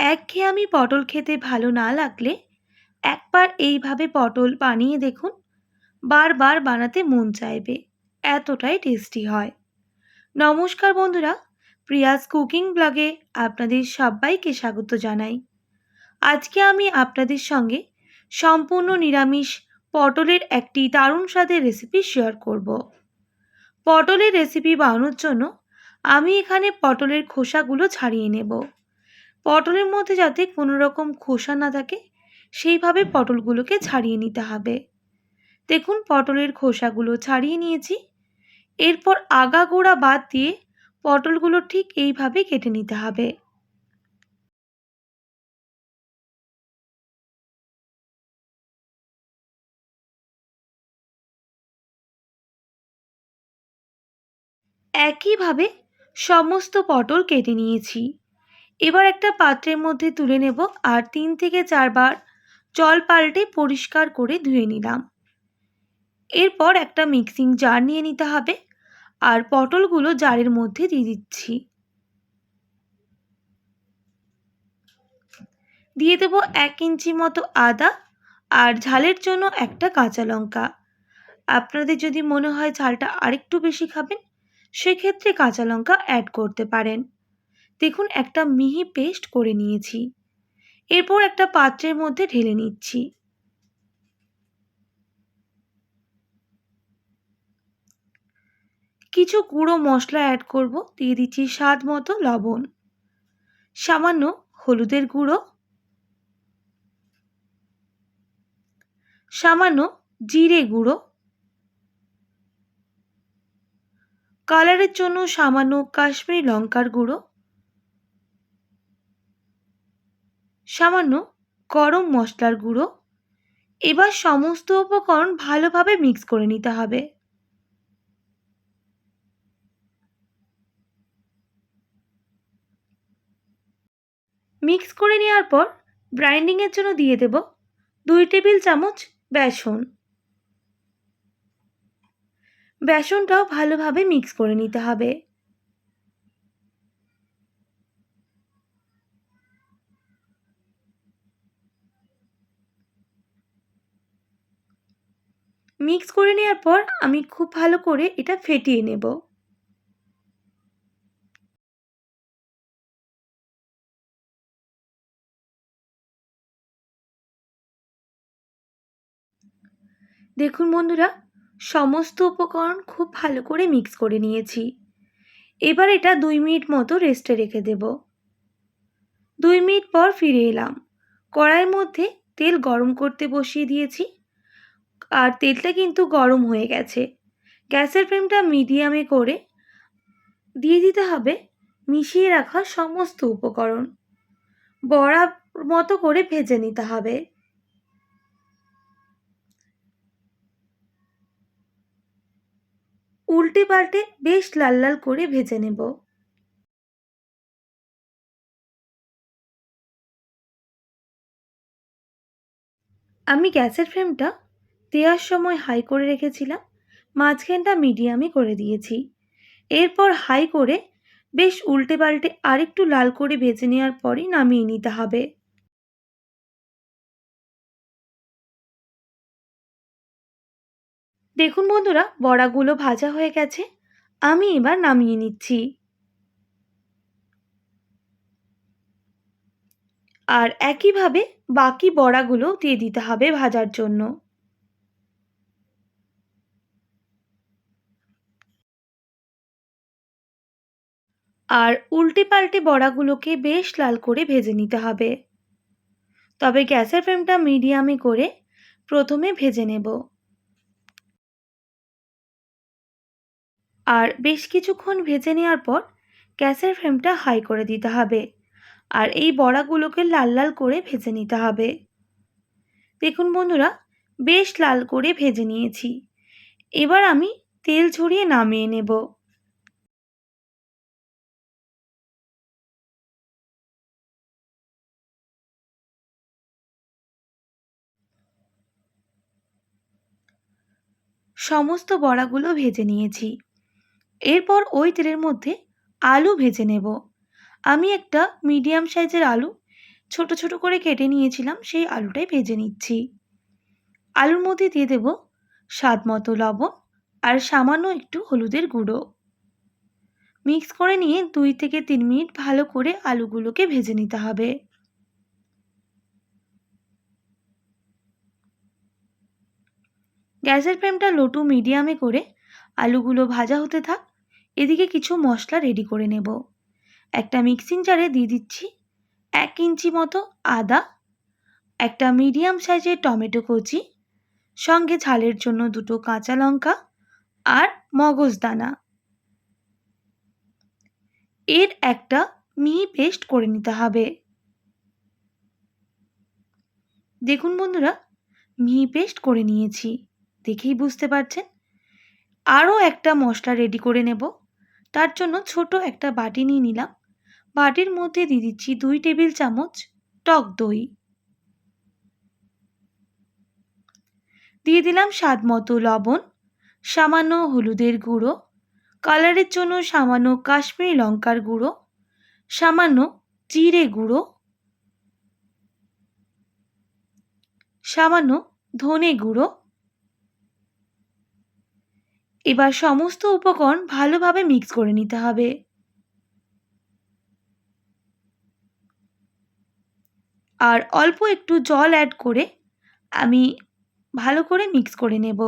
একঘেয়েমি পটল খেতে ভালো না লাগলে একবার এইভাবে পটল বানিয়ে দেখুন। বারবার বানাতে মন চাইবে, এতটাই টেস্টি হয়। নমস্কার বন্ধুরা, প্রিয়াস কুকিং ব্লগে আপনাদের সবাইকে স্বাগত জানাই। আজকে আমি আপনাদের সঙ্গে সম্পূর্ণ নিরামিষ পটলের একটি দারুণ স্বাদের রেসিপি শেয়ার করব। পটলের রেসিপি বানানোর জন্য আমি এখানে পটলের খোসাগুলো ছাড়িয়ে নেব। পটলের মধ্যে যাতে কোনো রকম খোসা না থাকে, সেইভাবে পটলগুলোকে ছাড়িয়ে নিতে হবে। দেখুন পটলের খোসাগুলো ছাড়িয়ে নিয়েছি। এরপর আগাগোড়া বাদ দিয়ে পটলগুলো ঠিক এইভাবে কেটে নিতে হবে। একইভাবে সমস্ত পটল কেটে নিয়েছি। এবার একটা পাত্রের মধ্যে তুলে নেব আর তিন থেকে চারবার জল পাল্টে পরিষ্কার করে ধুয়ে নিলাম। এরপর একটা মিক্সিং জার নিয়ে নিতে হবে আর পটলগুলো জারের মধ্যে দিয়ে দিচ্ছি। দিয়ে দেবো এক ইঞ্চি মতো আদা আর ঝালের জন্য একটা কাঁচা লঙ্কা। আপনাদের যদি মনে হয় ঝালটা আরেকটু বেশি খাবেন, সেক্ষেত্রে কাঁচা লঙ্কা অ্যাড করতে পারেন। দেখুন একটা মিহি পেস্ট করে নিয়েছি। এরপর একটা পাত্রের মধ্যে ঢেলে নিচ্ছি। কিছু গুঁড়ো মশলা অ্যাড করব, দিয়ে দিচ্ছি স্বাদ মতো লবণ। সামান্য হলুদের গুঁড়ো। সামান্য জিরে গুঁড়ো। কালারের জন্য সামান্য কাশ্মীরি লঙ্কার গুঁড়ো। সামান্য গরম মশলার গুঁড়ো। এবার সমস্ত উপকরণ ভালোভাবে মিক্স করে নিতে হবে। মিক্স করে নেওয়ার পর গ্রাইন্ডিংয়ের জন্য দিয়ে দেব দুই টেবিল চামচ বেসন। বেসনটাও ভালোভাবে মিক্স করে নিতে হবে। মিক্স করে নেওয়ার পর আমি খুব ভালো করে এটা ফেটিয়ে নেব। দেখুন বন্ধুরা, সমস্ত উপকরণ খুব ভালো করে মিক্স করে নিয়েছি। এবার এটা দুই মিনিট মতো রেস্টে রেখে দেব। দুই মিনিট পর ফিরে এলাম। কড়াইয়ের মধ্যে তেল গরম করতে বসিয়ে দিয়েছি। আর তেলটা কিন্তু গরম হয়ে গেছে। গ্যাসের ফ্লেমটা মিডিয়ামে করে দিয়ে দিতে হবে, মিশিয়ে রাখা সমস্ত উপকরণ। বড়া মতো করে ভেজে নিতে হবে। উল্টে পাল্টে বেশ লাল লাল করে ভেজে নেব। আমি গ্যাসের ফ্লেমটা দেওয়ার সময় হাই করে রেখেছিলাম, মাঝখানটা মিডিয়ামে করে দিয়েছি। এরপর হাই করে বেশ উল্টে পাল্টে আরেকটু লাল করে ভেজে নেওয়ার পরই নামিয়ে নিতে হবে। দেখুন বন্ধুরা, বড়াগুলো ভাজা হয়ে গেছে, আমি এবার নামিয়ে নিচ্ছি। আর একইভাবে বাকি বড়াগুলো দিয়ে দিতে হবে ভাজার জন্য। আর উল্টে পাল্টে বড়াগুলোকে বেশ লাল করে ভেজে নিতে হবে। তবে গ্যাসের ফ্লেমটা মিডিয়ামে করে প্রথমে ভেজে নেব। আর বেশ কিছুক্ষণ ভেজে নেওয়ার পর গ্যাসের ফ্লেমটা হাই করে দিতে হবে। আর এই বড়াগুলোকে লাল লাল করে ভেজে নিতে হবে। দেখুন বন্ধুরা, বেশ লাল করে ভেজে নিয়েছি। এবার আমি তেল ছড়িয়ে নামিয়ে নেব। সমস্ত বড়াগুলো ভেজে নিয়েছি। এরপর ওই তেলের মধ্যে আলু ভেজে নেব। আমি একটা মিডিয়াম সাইজের আলু, ছোট ছোট করে কেটে নিয়েছিলাম, সেই আলুটাই ভেজে নিচ্ছি। আলুর মধ্যে দিয়ে দেব স্বাদ মতো লবণ আর সামান্য একটু হলুদের গুঁড়ো। মিক্স করে নিয়ে দুই থেকে তিন মিনিট ভালো করে আলুগুলোকে ভেজে নিতে হবে। গ্যাসের ফ্লেমটা লো টু মিডিয়ামে করে আলুগুলো ভাজা হতে থাক। এদিকে কিছু মশলা রেডি করে নেব। একটা মিক্সিং জারে দিয়ে দিচ্ছি এক ইঞ্চি মতো আদা, একটা মিডিয়াম সাইজের টমেটো কচি, সঙ্গে ঝালের জন্য দুটো কাঁচা লঙ্কা আর মগজদানা এর একটা মিহি পেস্ট করে নিতে হবে। দেখুন বন্ধুরা, মিহি পেস্ট করে নিয়েছি। দেখেই বুঝতে পারছেন? আরও একটা মশলা রেডি করে নেব। তার জন্য ছোট একটা বাটি নিয়ে নিলাম। বাটির মধ্যে দিয়ে দিচ্ছি দুই টেবিল চামচ টক দই। দিয়ে দিলাম স্বাদ মতো লবণ, সামান্য হলুদের গুঁড়ো, কালারের জন্য সামান্য কাশ্মীরি লঙ্কার গুঁড়ো, সামান্য জিরে গুঁড়ো, সামান্য ধনে গুঁড়ো এবার সমস্ত উপকরণ ভালোভাবে মিক্স করে নিতে হবে। আর অল্প একটু জল অ্যাড করে আমি ভালো করে মিক্স করে নেব।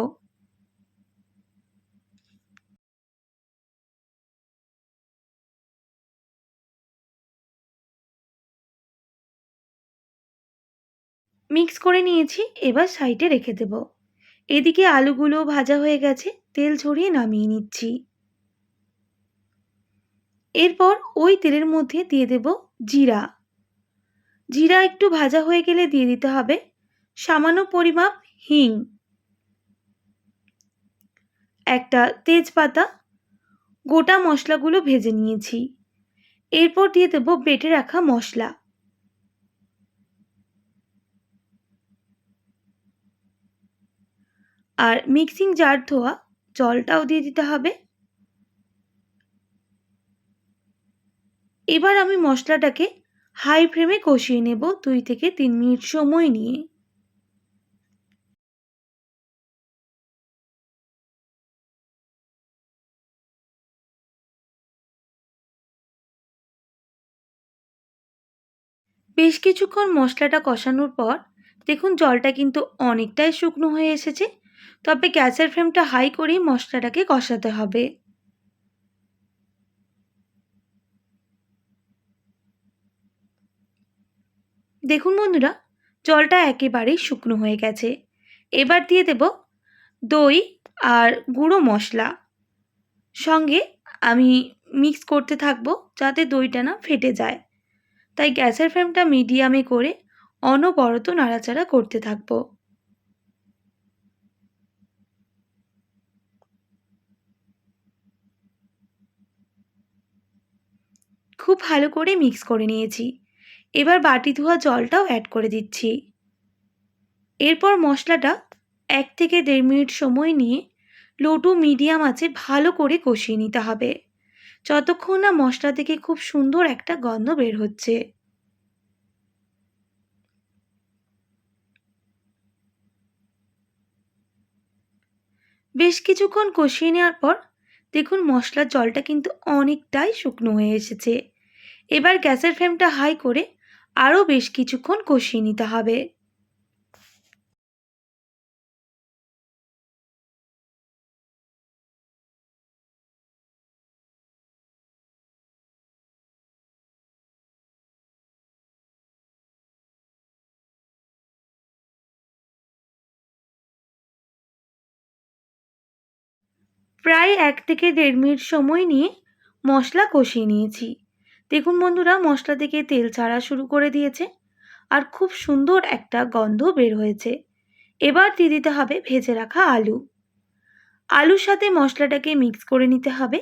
মিক্স করে নিয়েছি, এবার সাইডে রেখে দেব। এদিকে আলুগুলো ভাজা হয়ে গেছে, তেল ঝরিয়ে নামিয়ে নিচ্ছি। এরপর ওই তেলের মধ্যে দিয়ে দেব জিরা। জিরা একটু ভাজা হয়ে গেলে দিয়ে দিতে হবে সামান্য পরিমাপ হিং। একটা তেজপাতা, গোটা মশলাগুলো ভেজে নিয়েছি। এরপর দিয়ে দেব বেটে রাখা মশলা। আর মিক্সিং জার ধোয়া, জলটাও দিয়ে দিতে হবে। এবার আমি মশলাটাকে হাই ফ্লেমে কষিয়ে নেব দুই থেকে তিন মিনিট সময় নিয়ে। বেশ কিছুক্ষণ মশলাটা কষানোর পর দেখুন জলটা কিন্তু অনেকটাই শুকনো হয়ে এসেছে। তবে গ্যাসের ফ্লেমটা হাই করেই মশলাটাকে কষাতে হবে। দেখুন বন্ধুরা, জলটা একেবারেই শুকনো হয়ে গেছে। এবার দিয়ে দেব দই আর গুঁড়ো মশলা। সঙ্গে আমি মিক্স করতে থাকব যাতে দইটা না ফেটে যায়। তাই গ্যাসের ফ্লেমটা মিডিয়ামে করে অনবরত নাড়াচাড়া করতে থাকব। খুব ভালো করে মিক্স করে নিয়েছি। এবার বাটি ধোয়া জলটাও অ্যাড করে দিচ্ছি। এরপর মশলাটা এক থেকে দেড় মিনিট সময় নিয়ে লো টু মিডিয়াম আছে ভালো করে কষিয়ে নিতে হবে। যতক্ষণ না মশলা থেকে খুব সুন্দর একটা গন্ধ বের হচ্ছে। বেশ কিছুক্ষণ কষিয়ে নেওয়ার পর দেখুন মশলার জলটা কিন্তু অনেকটাই শুকনো হয়ে এসেছে। এবার গ্যাসের ফ্লেমটা হাই করে আরও বেশ কিছুক্ষণ কষিয়ে নিতে হবে। প্রায় এক থেকে দেড় মিনিট সময় নিয়ে মশলা কষিয়ে নিয়েছি। দেখুন বন্ধুরা, মশলা থেকে তেল ছাড়া শুরু করে দিয়েছে আর খুব সুন্দর একটা গন্ধ বের হয়েছে। এবার দিয়ে দিতে হবে ভেজে রাখা আলু। আলুর সাথে মশলাটাকে মিক্স করে নিতে হবে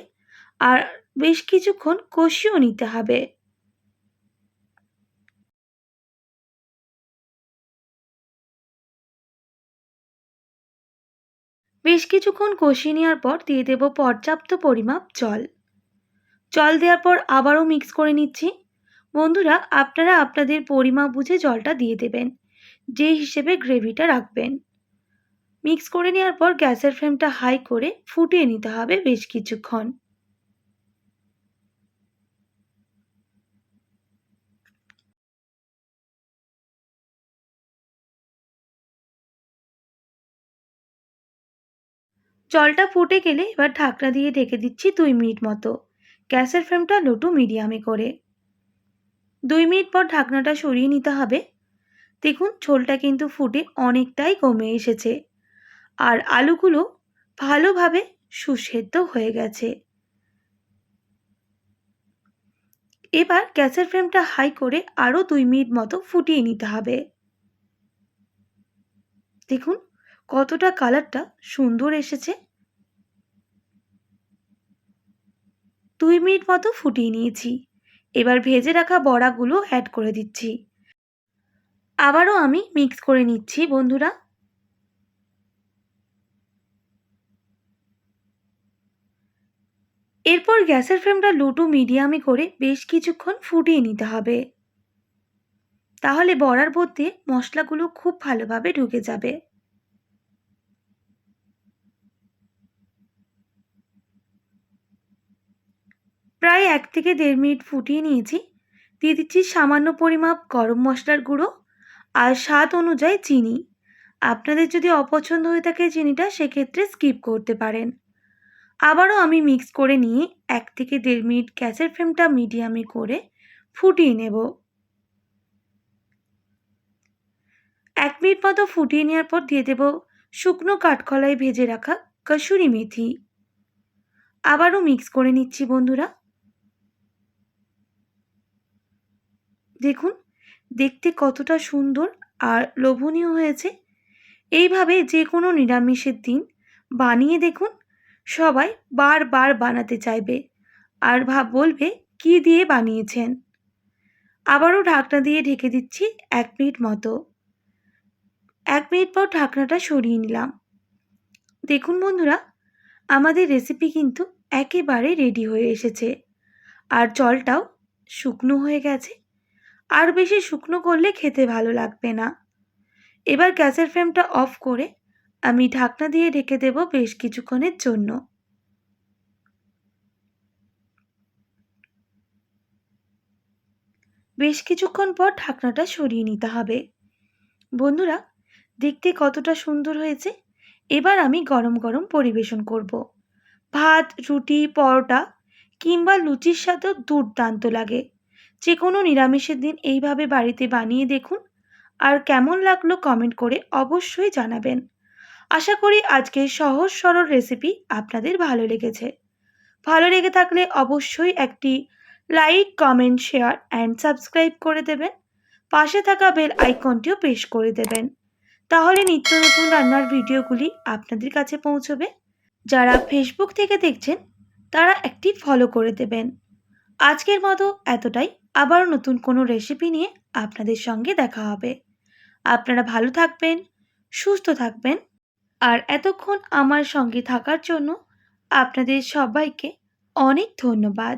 আর বেশ কিছুক্ষণ কষিয়েও নিতে হবে। বেশ কিছুক্ষণ কষিয়ে নেওয়ার পর দিয়ে দেব পর্যাপ্ত পরিমাপ জল। জল দেওয়ার পর আবারও মিক্স করে নিচ্ছি। বন্ধুরা, আপনারা আপনাদের পরিমাপ বুঝে জলটা দিয়ে দেবেন, যে হিসেবে গ্রেভিটা রাখবেন। মিক্স করে নেওয়ার পর গ্যাসের ফ্লেমটা হাই করে ফুটিয়ে নিতে হবে বেশ কিছুক্ষণ। জলটা ফুটে গেলে এবার ঢাকনা দিয়ে ঢেকে দিচ্ছি দুই মিনিট মতো। গ্যাসের ফ্লেমটা লো টু মিডিয়ামে করে। দুই মিনিট পর ঢাকনাটা সরিয়ে নিতে হবে। দেখুন, ঝোলটা কিন্তু ফুটে অনেকটাই কমে এসেছে। আর আলুগুলো ভালোভাবে সুসেদ্ধ হয়ে গেছে। এবার গ্যাসের ফ্লেমটা হাই করে আরও দুই মিনিট মতো ফুটিয়ে নিতে হবে। দেখুন, কতটা কালারটা সুন্দর এসেছে। দুই মিনিট মতো ফুটিয়ে নিয়েছি। এবার ভেজে রাখা বড়াগুলো অ্যাড করে দিচ্ছি। আবারও আমি মিক্স করে নিচ্ছি, বন্ধুরা। এরপর গ্যাসের ফ্লেমটা লো টু মিডিয়ামে করে বেশ কিছুক্ষণ ফুটিয়ে নিতে হবে। তাহলে বড়ার মধ্যে মশলাগুলো খুব ভালোভাবে ঢুকে যাবে। প্রায় এক থেকে দেড় মিনিট ফুটিয়ে নিয়েছি। দিয়ে দিচ্ছি সামান্য পরিমাপ গরম মশলার গুঁড়ো আর স্বাদ অনুযায়ী চিনি। আপনাদের যদি অপছন্দ হয়ে থাকে চিনিটা, সেক্ষেত্রে স্কিপ করতে পারেন। আবারও আমি মিক্স করে নিয়ে এক থেকে দেড় মিনিট গ্যাসের ফ্লেমটা মিডিয়ামে করে ফুটিয়ে নেব। এক মিনিট মতো ফুটিয়ে নেওয়ার পর দিয়ে দেব শুকনো কাঠকলায় ভেজে রাখা কসুরি মেথি। আবারও মিক্স করে নিচ্ছি বন্ধুরা। দেখুন, দেখতে কতটা সুন্দর আর লোভনীয় হয়েছে। এইভাবে যে কোনো নিরামিষের দিন বানিয়ে দেখুন, সবাই বারবার বানাতে চাইবে আর ভাব বলবে, কি দিয়ে বানিয়েছেন? আবারও ঢাকনা দিয়ে ঢেকে দিচ্ছি এক মিনিট মতো। এক মিনিট পর ঢাকনাটা সরিয়ে নিলাম। দেখুন বন্ধুরা, আমাদের রেসিপি কিন্তু একেবারে রেডি হয়ে এসেছে। আর জলটাও শুকনো হয়ে গেছে। আর বেশি শুকনো করলে খেতে ভালো লাগবে না। এবার গ্যাসের ফ্লেমটা অফ করে আমি ঢাকনা দিয়ে ঢেকে দেব বেশ কিছুক্ষণের জন্য। বেশ কিছুক্ষণ পর ঢাকনাটা সরিয়ে নিতে হবে। বন্ধুরা, দেখতে কতটা সুন্দর হয়েছে। এবার আমি গরম গরম পরিবেশন করব। ভাত, রুটি, পরোটা কিংবা লুচির সাথেও দুর্দান্ত লাগে। যে কোনো নিরামিষের দিন এইভাবে বাড়িতে বানিয়ে দেখুন। আর কেমন লাগল কমেন্ট করে অবশ্যই জানাবেন। আশা করি আজকের সহজ সরল রেসিপি আপনাদের ভালো লেগেছে। ভালো লেগে থাকলে অবশ্যই একটি like comment share and subscribe করে দেবেন। পাশে থাকা বেল আইকনটিও পেশ করে দেবেন। তাহলে নিত্য নতুন রান্নার ভিডিওগুলি আপনাদের কাছে পৌঁছবে। যারা ফেসবুক থেকে দেখছেন, তারা একটি ফলো করে দেবেন। আজকের মতো এতটাই। আবারও নতুন কোনো রেসিপি নিয়ে আপনাদের সঙ্গে দেখা হবে। আপনারা ভালো থাকবেন, সুস্থ থাকবেন, আর এতক্ষণ আমার সঙ্গে থাকার জন্য আপনাদের সবাইকে অনেক ধন্যবাদ।